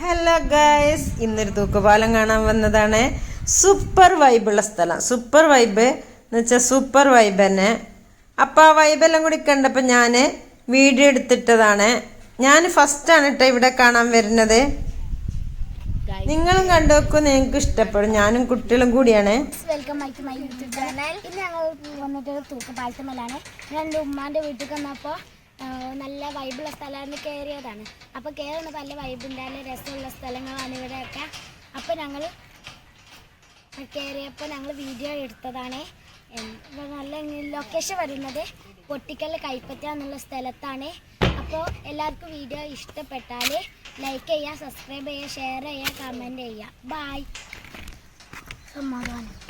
Hello guys ഇന്നൊരു തൂക്കുപാലം കാണാൻ വന്നതാണ്. സൂപ്പർ വൈബുള്ള സ്ഥലം. സൂപ്പർ വൈബ് എന്ന് വെച്ചാൽ സൂപ്പർ വൈബ് തന്നെ. അപ്പോൾ ആ വൈബെല്ലാം കൂടി കണ്ടപ്പോൾ ഞാൻ വീഡിയോ എടുത്തിട്ടതാണ്. ഞാൻ ഫസ്റ്റാണ് കേട്ടോ ഇവിടെ കാണാൻ വരുന്നത്. നിങ്ങളും കണ്ടു വെക്കും നിങ്ങൾക്ക് ഇഷ്ടപ്പെടും. ഞാനും കുട്ടികളും കൂടിയാണ്. Welcome back my YouTube channel ഇന്ന് ഞങ്ങൾ വന്നിട്ട് തൂക്കുപാലത്തുമല്ലാണ് ഞാൻ എന്റെ ഉമ്മാന്റെ വീട്ടിൽ വന്നപ്പോൾ നല്ല വൈബുള്ള സ്ഥലമാണ് കയറിയതാണ്. അപ്പോൾ കയറുന്ന നല്ല വൈബുണ്ടായ രസമുള്ള സ്ഥലങ്ങളാണ് ഇവിടെയൊക്കെ. അപ്പോൾ ഞങ്ങൾ കയറിയപ്പോൾ ഞങ്ങൾ വീഡിയോ എടുത്തതാണ്. നല്ല ലൊക്കേഷൻ വരുന്നത് പൊട്ടിക്കൽ കൈപ്പറ്റ എന്നുള്ള സ്ഥലത്താണ്. അപ്പോൾ എല്ലാവർക്കും വീഡിയോ ഇഷ്ടപ്പെട്ടാൽ ലൈക്ക് ചെയ്യുക സബ്സ്ക്രൈബ് ചെയ്യുക ഷെയർ ചെയ്യുക കമന്റ് ചെയ്യുക. ബായ്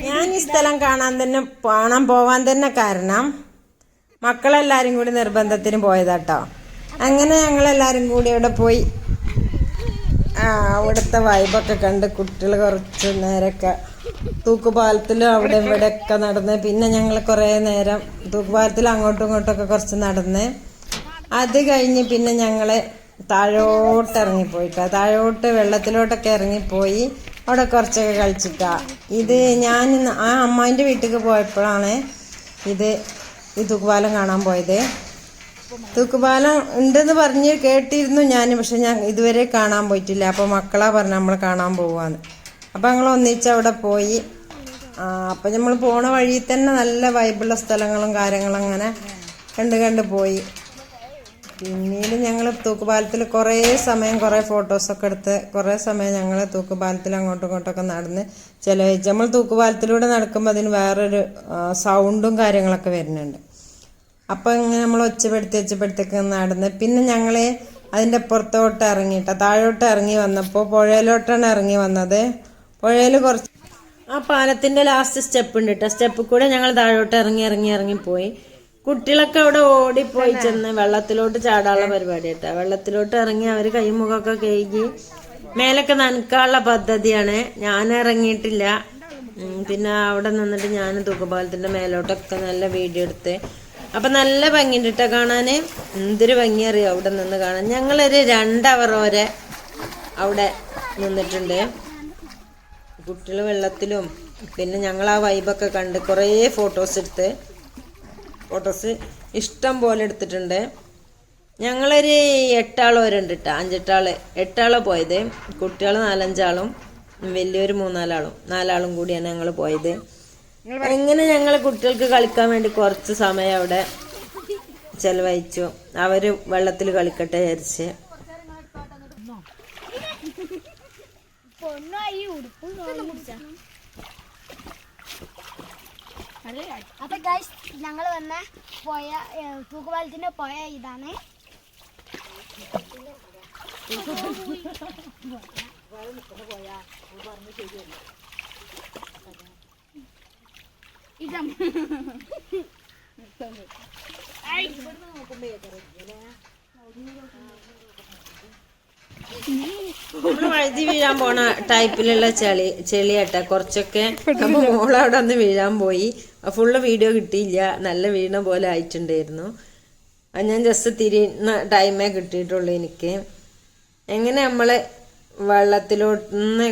ഞാൻ ഈ സ്ഥലം കാണാൻ തന്നെ കാണാൻ പോവാൻ തന്നെ കാരണം മക്കളെല്ലാരും കൂടി നിർബന്ധത്തിന് പോയതാട്ടോ. അങ്ങനെ ഞങ്ങളെല്ലാരും കൂടി അവിടെ പോയി. അവിടുത്തെ വൈബൊക്കെ കണ്ട് കുട്ടികൾ കുറച്ച് നേരമൊക്കെ തൂക്കുപാലത്തിലും അവിടെ ഇവിടെ ഒക്കെ നടന്ന് പിന്നെ ഞങ്ങൾ കുറേ നേരം തൂക്കുപാലത്തിൽ അങ്ങോട്ടും ഇങ്ങോട്ടൊക്കെ കുറച്ച് നടന്ന് അത് കഴിഞ്ഞ് പിന്നെ ഞങ്ങൾ താഴോട്ട് ഇറങ്ങിപ്പോയിട്ടാ. താഴോട്ട് വെള്ളത്തിലോട്ടൊക്കെ ഇറങ്ങിപ്പോയി അവിടെ കുറച്ചൊക്കെ കളിച്ചിട്ടാ. ഇത് ഞാൻ ആ അമ്മായിന്റെ വീട്ടിലേക്ക് പോയപ്പോഴാണ് ഇത് ഈ തൂക്കുപാലം കാണാൻ പോയത്. തൂക്കുപാലം ഉണ്ടെന്ന് പറഞ്ഞ് കേട്ടിരുന്നു ഞാൻ പക്ഷെ ഞാൻ ഇതുവരെ കാണാൻ പോയിട്ടില്ല. അപ്പോൾ മക്കളാ പറഞ്ഞു നമ്മൾ കാണാൻ പോവാന്ന്. അപ്പോൾ ഞങ്ങൾ ഒന്നിച്ച് അവിടെ പോയി. അപ്പം നമ്മൾ പോണ വഴിയിൽ തന്നെ നല്ല വൈബുള്ള സ്ഥലങ്ങളും കാര്യങ്ങളും അങ്ങനെ കണ്ട് കണ്ട് പോയി. പിന്നീട് ഞങ്ങൾ തൂക്കുപാലത്തിൽ കുറേ സമയം കുറേ ഫോട്ടോസൊക്കെ എടുത്ത് കുറേ സമയം ഞങ്ങൾ തൂക്കുപാലത്തിൽ അങ്ങോട്ടും ഇങ്ങോട്ടൊക്കെ നടന്ന് ചിലവഴിച്ച്. നമ്മൾ തൂക്കുപാലത്തിലൂടെ നടക്കുമ്പോൾ അതിന് വേറൊരു സൗണ്ടും കാര്യങ്ങളൊക്കെ വരുന്നുണ്ട്. അപ്പം ഇങ്ങനെ നമ്മൾ ഒച്ചപ്പെടുത്തി ഒച്ചപ്പെടുത്തൊക്കെ നടന്ന് പിന്നെ ഞങ്ങൾ അതിന്റെ പുറത്തോട്ട് ഇറങ്ങിയിട്ട് താഴോട്ട് ഇറങ്ങി വന്നപ്പോൾ പുഴയിലോട്ടാണ് ഇറങ്ങി വന്നത്. പുഴയിൽ കുറച്ച് ആ പാലത്തിന്റെ ലാസ്റ്റ് സ്റ്റെപ്പ് ഉണ്ട് കേട്ടോ സ്റ്റെപ്പ് കൂടെ ഞങ്ങൾ താഴോട്ട് ഇറങ്ങി ഇറങ്ങി ഇറങ്ങി പോയി. കുട്ടികളൊക്കെ അവിടെ ഓടിപ്പോയി ചെന്ന് വെള്ളത്തിലോട്ട് ചാടാനുള്ള പരിപാടി കേട്ടോ വെള്ളത്തിലോട്ട് ഇറങ്ങി അവർ കൈമുഖമൊക്കെ കഴുകി മേലൊക്കെ നനക്കാനുള്ള പദ്ധതിയാണ്. ഞാൻ ഇറങ്ങിയിട്ടില്ല. പിന്നെ അവിടെ നിന്നിട്ട് ഞാൻ തൂക്കുപാലത്തിന്റെ മേലോട്ടൊക്കെ നല്ല വീഡിയോ എടുത്ത്. അപ്പൊ നല്ല ഭംഗിയുണ്ട് കേട്ടോ കാണാന്. എന്തൊരു ഭംഗി അറിയോ അവിടെ നിന്ന് കാണാൻ. ഞങ്ങളൊരു രണ്ടവർ വരെ അവിടെ നിന്നിട്ടുണ്ട്. കുട്ടികൾ വെള്ളത്തിലും പിന്നെ ഞങ്ങൾ ആ വൈബൊക്കെ കണ്ട് കുറേ ഫോട്ടോസ് എടുത്ത് ഫോട്ടോസ് ഇഷ്ടം പോലെ എടുത്തിട്ടുണ്ട്. ഞങ്ങളൊരു എട്ടാളോ വരെ ഉണ്ട് കേട്ടോ അഞ്ചെട്ടാൾ. എട്ടാളോ പോയത്. കുട്ടികൾ നാലഞ്ചാളും വലിയൊരു മൂന്നാലാളും. നാലാളും കൂടിയാണ് ഞങ്ങൾ പോയത്. എങ്ങനെ ഞങ്ങൾ കുട്ടികൾക്ക് കളിക്കാൻ വേണ്ടി കുറച്ച് സമയം അവിടെ ചെലവഴിച്ചു. അവർ വെള്ളത്തിൽ കളിക്കട്ടെ വിചാരിച്ച്. പൊണ്ണായി ഉടുപ്പ് അപ്പൊ ഗൈസ് ഞങ്ങൾ വന്ന പോയ തൂക്കുപാലത്തിന്റെ പോയ ഇതാണ്. നമ്മൾ വഴുതി വീഴാൻ പോണ ടൈപ്പിലുള്ള ചെളി ചെളിയാട്ട. കുറച്ചൊക്കെ അപ്പൊ മോളവിടെ ഒന്ന് വീഴാൻ പോയി. ഫുള്ള് വീഡിയോ കിട്ടിയില്ല. നല്ല വീണ പോലെ ആയിട്ടുണ്ടായിരുന്നു. അത് ഞാൻ ജസ്റ്റ് തിരിയുന്ന ടൈമേ കിട്ടിയിട്ടുള്ളൂ എനിക്ക്. എങ്ങനെ നമ്മൾ വെള്ളത്തിലോട്ട്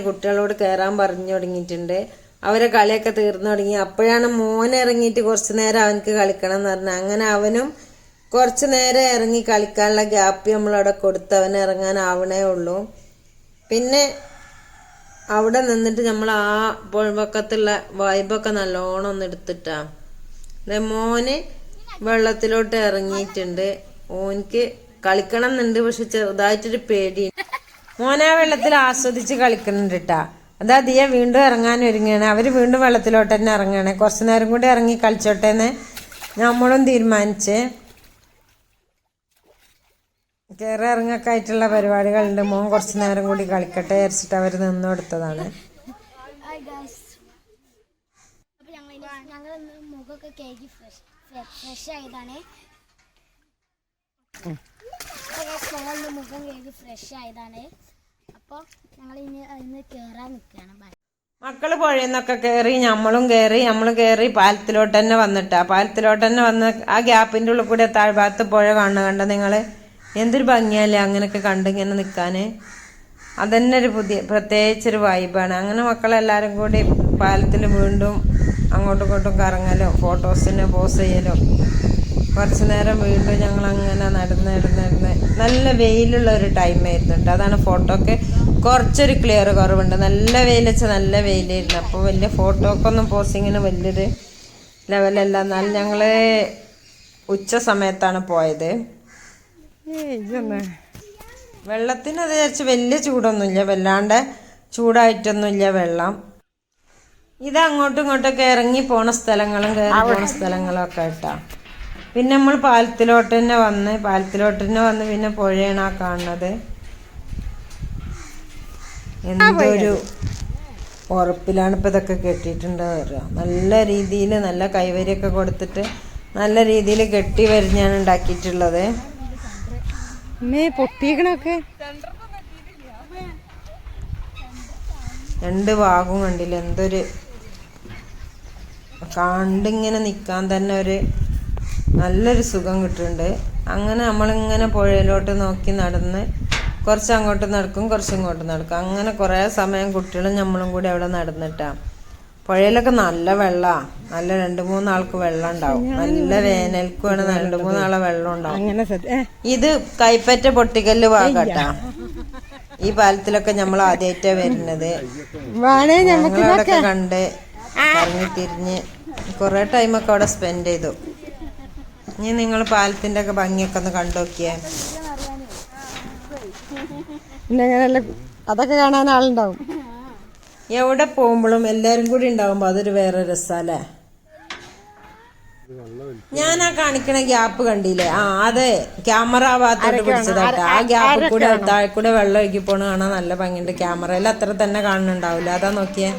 കുട്ടികളോട് കയറാൻ പറഞ്ഞു തുടങ്ങിയിട്ടുണ്ട്. അവരെ കളിയൊക്കെ തീർന്നു തുടങ്ങി. അപ്പോഴാണ് മോൻ ഇറങ്ങിയിട്ട് കുറച്ച് നേരം അവനക്ക് കളിക്കണം എന്ന് പറഞ്ഞത് അങ്ങനെ അവനും കുറച്ച് നേരം ഇറങ്ങി കളിക്കാനുള്ള ഗ്യാപ്പ് നമ്മളവിടെ കൊടുത്ത് അവൻ ഇറങ്ങാനാവണേ ഉള്ളൂ. പിന്നെ അവിടെ നിന്നിട്ട് നമ്മൾ ആ പുഴവക്കത്തുള്ള വൈബൊക്കെ നല്ലോണം ഒന്ന് എടുത്തിട്ടാ. മോന് വെള്ളത്തിലോട്ട് ഇറങ്ങിയിട്ടുണ്ട്. ഓനിക്ക് കളിക്കണം എന്നുണ്ട് പക്ഷെ ചെറുതായിട്ടൊരു പേടി മോനെ വെള്ളത്തിൽ ആസ്വദിച്ച് കളിക്കുന്നുണ്ട് കേട്ടാ അതാ ദിയ വീണ്ടും ഇറങ്ങാൻ ഒരുങ്ങുകയാണ്. അവർ വീണ്ടും വെള്ളത്തിലോട്ട് തന്നെ ഇറങ്ങുകയാണ്. കുറച്ച് നേരം കൂടി ഇറങ്ങി കളിച്ചോട്ടെ എന്ന് നമ്മളും തീരുമാനിച്ച്. കയറി ഇറങ്ങൊക്കെ ആയിട്ടുള്ള പരിപാടികളുണ്ട്. മോൻ കുറച്ച് നേരം കൂടി കളിക്കട്ടെ വിചാരിച്ചിട്ട് അവർ നിന്ന് കൊടുത്തതാണ്. അപ്പൊ ഞങ്ങൾ ഞങ്ങൾ മുഖമൊക്കെ കേക്ക് ഫ്രഷ് ഫ്രഷ് ആയതാണ്. മുഖം കേക്ക് ഫ്രഷ് ആയതാണ്. അപ്പോൾ ഞങ്ങൾ ഇനി കയറാൻ നിൽക്കുകയാണ്. ബൈ മക്കൾ പുഴയിൽ നിന്നൊക്കെ കയറി നമ്മളും കയറി നമ്മളും കയറി പാലത്തിലോട്ട് തന്നെ വന്നിട്ടാ. പാലത്തിലോട്ട് തന്നെ വന്ന് ആ ഗ്യാപ്പിന്റെ ഉള്ളിൽ കൂടെ താഴ്ഭാഗത്ത് പുഴ കാണുന്ന കണ്ട നിങ്ങൾ. എന്തൊരു ഭംഗിയല്ലേ അങ്ങനെയൊക്കെ കണ്ട് ഇങ്ങനെ നിൽക്കാന് അതന്നെ ഒരു പുതിയ പ്രത്യേകിച്ചൊരു വൈബാണ് അങ്ങനെ മക്കളെല്ലാവരും കൂടി പാലത്തിൽ വീണ്ടും അങ്ങോട്ടും ഇങ്ങോട്ടും കറങ്ങലോ ഫോട്ടോസിന് പോസ് ചെയ്യലോ. കുറച്ച് നേരം വീണ്ടും ഞങ്ങൾ അങ്ങനെ നടന്ന് നടന്ന് നടന്ന് നല്ല വെയിലുള്ള ഒരു ടൈമായിരുന്നു കേട്ടോ. അതാണ് ഫോട്ടോക്ക് കുറച്ചൊരു ക്ലിയർ കുറവുണ്ട്. നല്ല വെയിൽ വെച്ചാൽ നല്ല വെയിലായിരുന്നു. അപ്പോൾ വലിയ ഫോട്ടോക്കൊന്നും പോസിങ്ങിന് വലിയൊരു ലെവലല്ല എന്നാലും ഞങ്ങൾ ഉച്ച സമയത്താണ് പോയത്. വെള്ളത്തിന് അത് വിചാരിച്ച് വലിയ ചൂടൊന്നുമില്ല. വല്ലാണ്ട് ചൂടായിട്ടൊന്നുമില്ല വെള്ളം. ഇത് അങ്ങോട്ടും ഇങ്ങോട്ടൊക്കെ ഇറങ്ങി പോണ സ്ഥലങ്ങളും കയറി പോണ സ്ഥലങ്ങളും ഒക്കെ ഇട്ടാ പിന്നെ നമ്മൾ പാലത്തിലോട്ട് തന്നെ വന്ന് പാലത്തിലോട്ട് തന്നെ വന്ന് പിന്നെ പുഴയാണ് ആ കാണുന്നത്. എന്തൊരു ഉറപ്പിലാണ് ഇപ്പൊ ഇതൊക്കെ കെട്ടിയിട്ടുണ്ടാവുക നല്ല രീതിയിൽ നല്ല കൈവരിയൊക്കെ കൊടുത്തിട്ട് നല്ല രീതിയിൽ കെട്ടി വരിഞ്ഞാണ് ഉണ്ടാക്കിയിട്ടുള്ളത്. അമ്മേ പൊട്ടിയേക്കണൊക്കെ രണ്ട് ഭാഗവും കണ്ടില്ല. എന്തൊരു കണ്ടിങ്ങനെ നിൽക്കാൻ തന്നെ ഒരു നല്ലൊരു സുഖം കിട്ടുന്നുണ്ട്. അങ്ങനെ നമ്മളിങ്ങനെ പുഴയിലോട്ട് നോക്കി നടന്ന് കുറച്ച് അങ്ങോട്ട് നടക്കും കുറച്ച് ഇങ്ങോട്ട് നടക്കും. അങ്ങനെ കുറേ സമയം കുട്ടികളും നമ്മളും കൂടി അവിടെ നടന്നിട്ടാ. പുഴയിലൊക്കെ നല്ല വെള്ളമാണ് നല്ല രണ്ട് മൂന്നാൾക്ക് വെള്ളം ഉണ്ടാവും നല്ല വേനൽക്കുമാണ് രണ്ട് മൂന്നാളെ വെള്ളം ഉണ്ടാവും ഇത് കൈപ്പറ്റ പൊട്ടിക്കല്ല് ഭാഗട്ടാ ഈ പാലത്തിലൊക്കെ നമ്മൾ ആദ്യമായിട്ടാ വരുന്നത്. ഞങ്ങളവിടൊക്കെ കണ്ട് കറങ്ങി തിരിഞ്ഞ് കുറെ ടൈമൊക്കെ അവിടെ സ്പെൻഡ് ചെയ്തു. ഇനി നിങ്ങൾ പാലത്തിന്റെ ഒക്കെ ഭംഗിയൊക്കെ ഒന്ന് കണ്ടുനോക്കിയേ പിന്നെ അതൊക്കെ കാണാൻ ആളുണ്ടാവും. എവിടെ പോകുമ്പോഴും എല്ലാരും കൂടി ഉണ്ടാവുമ്പോ അതൊരു വേറെ രസല്ലേ? ഞാൻ ആ കാണിക്കണ ഗ്യാപ്പ് കണ്ടില്ലേ? ആ അതെ. ക്യാമറ ഭാഗത്തോട്ട് പിടിച്ചതാട്ടോ. ആ ഗ്യാപ്പ് കൂടെ താഴെ കൂടെ വെള്ളം ഒഴുകി പോണ കാണാൻ നല്ല ഭംഗിയുണ്ട് ക്യാമറയിൽ അത്ര തന്നെ കാണുന്നുണ്ടാവില്ല. അതാ നോക്കിയേ.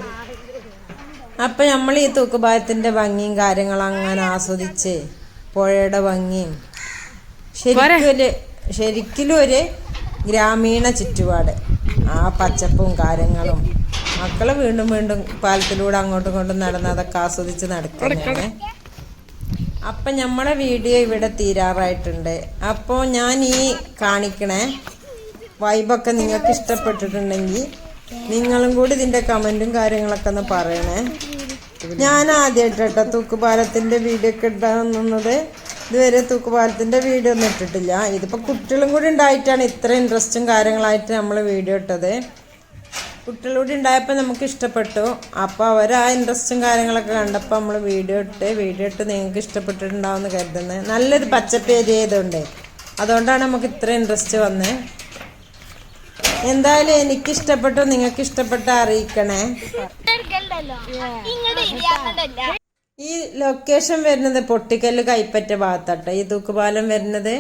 അപ്പൊ നമ്മൾ ഈ തൂക്കുപാലത്തിന്റെ ഭംഗിയും കാര്യങ്ങളും അങ്ങനെ ആസ്വദിച്ച് പുഴയുടെ ഭംഗിയും ശരിക്കും ഒരു ശരിക്കും ഒരു ഗ്രാമീണ ചുറ്റുപാട്. ആ പച്ചപ്പും കാര്യങ്ങളും മക്കൾ വീണ്ടും വീണ്ടും പാലത്തിലൂടെ അങ്ങോട്ടും ഇങ്ങോട്ടും നടന്ന് അതൊക്കെ ആസ്വദിച്ച് നടക്കുന്നതാണ് അപ്പൊ നമ്മളെ വീഡിയോ ഇവിടെ തീരാറായിട്ടുണ്ട്. അപ്പോൾ ഞാൻ ഈ കാണിക്കണേ വൈബൊക്കെ നിങ്ങൾക്ക് ഇഷ്ടപ്പെട്ടിട്ടുണ്ടെങ്കിൽ നിങ്ങളും കൂടി ഇതിന്റെ കമന്റും കാര്യങ്ങളൊക്കെ ഒന്ന് പറയണേ. ഞാൻ ആദ്യമായിട്ട് തൂക്കുപാലത്തിന്റെ വീഡിയോ ഒക്കെ ഇടാന്നത് ഇതുവരെ തൂക്കുപാലത്തിന്റെ വീഡിയോ ഒന്നും ഇട്ടിട്ടില്ല. ഇതിപ്പോ കുട്ടികളും കൂടി ഉണ്ടായിട്ടാണ് ഇത്ര ഇൻട്രസ്റ്റും കാര്യങ്ങളായിട്ട് നമ്മൾ വീഡിയോ ഇട്ടത്. കുട്ടികളൂടെ ഉണ്ടായപ്പോൾ നമുക്ക് ഇഷ്ടപ്പെട്ടു. അപ്പോൾ അവർ ആ ഇൻട്രസ്റ്റും കാര്യങ്ങളൊക്കെ കണ്ടപ്പോൾ നമ്മൾ വീഡിയോ ഇട്ട് വീഡിയോ ഇട്ട് നിങ്ങൾക്ക് ഇഷ്ടപ്പെട്ടിട്ടുണ്ടാവുമെന്ന് കരുതുന്നത് നല്ലൊരു പച്ചപ്പ് ഏരിയ ആയതുകൊണ്ട്. അതുകൊണ്ടാണ് നമുക്ക് ഇത്ര ഇൻട്രസ്റ്റ് വന്നത് എന്തായാലും എനിക്ക് ഇഷ്ടപ്പെട്ടു നിങ്ങൾക്ക് ഇഷ്ടപ്പെട്ട അറിയിക്കണേ. ഈ ലൊക്കേഷൻ വരുന്നത് പൊട്ടിക്കല്ല് കൈപ്പറ്റ ഭാഗത്താട്ടോ. ഈ തൂക്കുപാലം വരുന്നത്